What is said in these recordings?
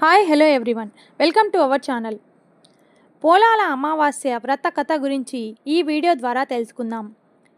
Hi hello everyone. Welcome to our channel. Polala Amavasya వ్రత కథ గురించి ఈ వీడియో ద్వారా తెలుసుకుందాం.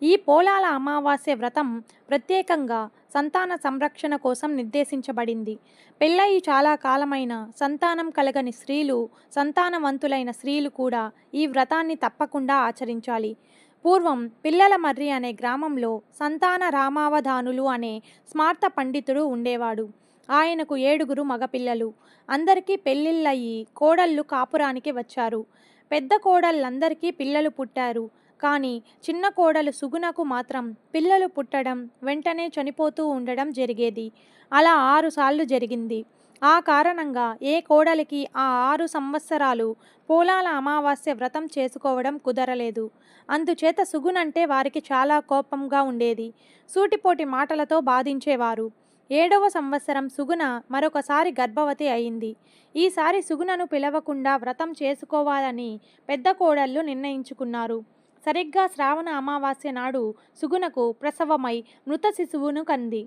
ఈ పోలాల అమావాస్య వ్రతం ప్రత్యేకంగా సంతాన సంరక్షణ కోసం నిర్దేశించబడింది. పెళ్ళయి చాలా కాలమైన సంతానం కలగని స్త్రీలు సంతానవంతులైన స్త్రీలు కూడా ఈ వ్రతాన్ని తప్పకుండా ఆచరించాలి. పూర్వం పిల్లల మర్రి అనే గ్రామంలో సంతాన రామావధానులు అనే స్మార్త పండితుడు ఉండేవాడు. ఆయనకు ఏడుగురు మగపిల్లలు. అందరికీ పెళ్ళిళ్ళయి కోడళ్ళు కాపురానికి వచ్చారు. పెద్ద కోడళ్ళందరికీ పిల్లలు పుట్టారు. కానీ చిన్న కోడలు సుగుణకు మాత్రం పిల్లలు పుట్టడం వెంటనే చనిపోతూ ఉండడం జరిగేది. అలా ఆరు సార్లు జరిగింది. ఆ కారణంగా ఏ కోడలికి ఆ ఆరు సంవత్సరాలు పోలాల అమావాస్య వ్రతం చేసుకోవడం కుదరలేదు. అందుచేత సుగునంటే వారికి చాలా కోపంగా ఉండేది. సూటిపోటి మాటలతో బాధించేవారు. ఏడవ సంవత్సరం సుగుణ మరొకసారి గర్భవతి అయింది. ఈసారి సుగుణను పిలవకుండా వ్రతం చేసుకోవాలని పెద్ద కోడళ్ళు నిర్ణయించుకున్నారు. సరిగ్గా శ్రావణ అమావాస్య నాడు సుగుణకు ప్రసవమై మృత శిశువును కంది.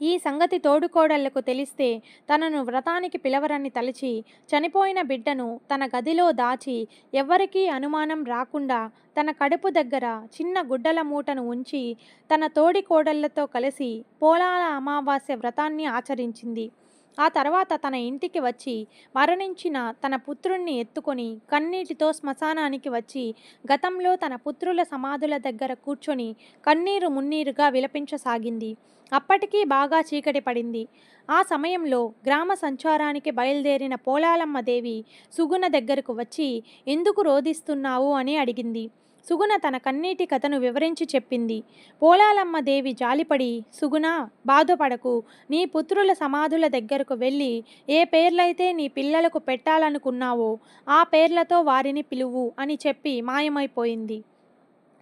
ఈ సంగతి తోడుకోడళ్ళకు తెలిస్తే తనను వ్రతానికి పిలవరని తలచి చనిపోయిన బిడ్డను తన గదిలో దాచి ఎవ్వరికీ అనుమానం రాకుండా తన కడుపు దగ్గర చిన్న గుడ్డల మూటను ఉంచి తన తోడి కోడళ్ళతో కలిసి పోలాల అమావాస్య వ్రతాన్ని ఆచరించింది. ఆ తర్వాత తన ఇంటికి వచ్చి మరణించిన తన పుత్రుణ్ణి ఎత్తుకొని కన్నీటితో శ్మశానానికి వచ్చి గతంలో తన పుత్రుల సమాధుల దగ్గర కూర్చొని కన్నీరు మున్నీరుగా విలపించసాగింది. అప్పటికీ బాగా చీకటి పడింది. ఆ సమయంలో గ్రామ సంచారానికి బయలుదేరిన పోలాలమ్మ దేవి సుగుణ దగ్గరకు వచ్చి ఎందుకు రోధిస్తున్నావు? అని అడిగింది. సుగుణ తన కన్నీటి కథను వివరించి చెప్పింది. పోలాలమ్మ దేవి జాలిపడి సుగుణ బాధపడకు. నీ పుత్రుల సమాధుల దగ్గరకు వెళ్ళి ఏ పేర్లైతే నీ పిల్లలకు పెట్టాలనుకున్నావో ఆ పేర్లతో వారిని పిలువు అని చెప్పి మాయమైపోయింది.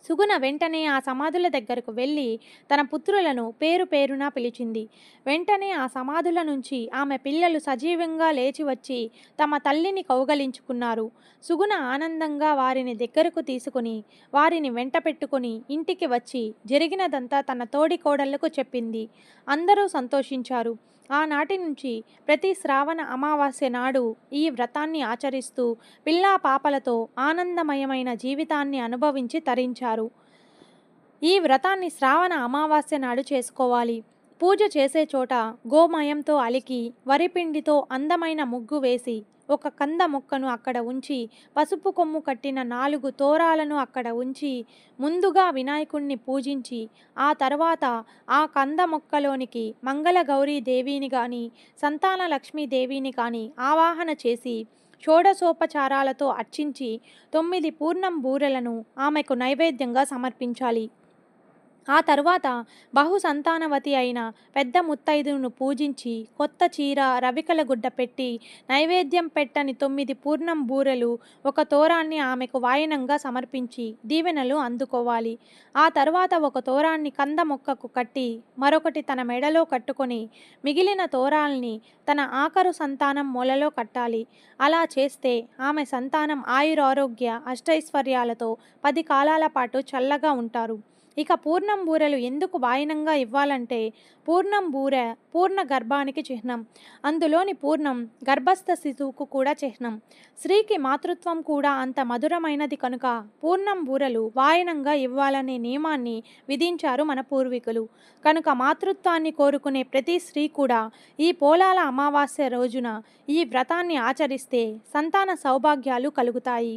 సుగుణ వెంటనే ఆ సమాధుల దగ్గరకు వెళ్ళి తన పుత్రులను పేరు పేరున పిలిచింది. వెంటనే ఆ సమాధుల నుంచి ఆమె పిల్లలు సజీవంగా లేచి వచ్చి తమ తల్లిని కౌగలించుకున్నారు. సుగుణ ఆనందంగా వారిని దగ్గరకు తీసుకుని వారిని వెంట పెట్టుకుని ఇంటికి వచ్చి జరిగినదంతా తన తోడి కోడళ్ళకు చెప్పింది. అందరూ సంతోషించారు. ఆనాటి నుంచి ప్రతి శ్రావణ అమావాస్య నాడు ఈ వ్రతాన్ని ఆచరిస్తూ పిల్లా పాపలతో ఆనందమయమైన జీవితాన్ని అనుభవించి తరించారు. ఈ వ్రతాన్ని శ్రావణ అమావాస్య నాడు చేసుకోవాలి. పూజ చేసే చోట గోమయంతో అలికి వరిపిండితో అందమైన ముగ్గు వేసి ఒక కంద మొక్కను అక్కడ ఉంచి పసుపు కొమ్ము కట్టిన నాలుగు తోరాలను అక్కడ ఉంచి ముందుగా వినాయకుణ్ణి పూజించి ఆ తర్వాత ఆ కంద మొక్కలోనికి మంగళగౌరీ దేవిని కానీ సంతాన లక్ష్మీదేవిని కానీ ఆవాహన చేసి షోడసోపచారాలతో అర్చించి తొమ్మిది పూర్ణం బూరెలను ఆమెకు నైవేద్యంగా సమర్పించాలి. ఆ తరువాత బహు సంతానవతి అయిన పెద్ద ముత్తైదును పూజించి కొత్త చీర రవికల గుడ్డ పెట్టి నైవేద్యం పెట్టని తొమ్మిది పూర్ణం బూరెలు ఒక తోరాన్ని ఆమెకు వాయనంగా సమర్పించి దీవెనలు అందుకోవాలి. ఆ తర్వాత ఒక తోరాన్ని కంద మొక్కకు కట్టి మరొకటి తన మెడలో కట్టుకొని మిగిలిన తోరాల్ని తన ఆఖరు సంతానం మొలలో కట్టాలి. అలా చేస్తే ఆమె సంతానం ఆయురారోగ్య అష్టైశ్వర్యాలతో పది కాలాల పాటు చల్లగా ఉంటారు. ఇక పూర్ణం బూరెలు ఎందుకు వాయనంగా ఇవ్వాలంటే పూర్ణం బూర పూర్ణ గర్భానికి చిహ్నం. అందులోని పూర్ణం గర్భస్థ శిశువుకు కూడా చిహ్నం. స్త్రీకి మాతృత్వం కూడా అంత మధురమైనది కనుక పూర్ణం బూరెలు వాయనంగా ఇవ్వాలనే నియమాన్ని విధించారు మన పూర్వీకులు. కనుక మాతృత్వాన్ని కోరుకునే ప్రతి స్త్రీ కూడా ఈ పోలాల అమావాస్య రోజున ఈ వ్రతాన్ని ఆచరిస్తే సంతాన సౌభాగ్యాలు కలుగుతాయి.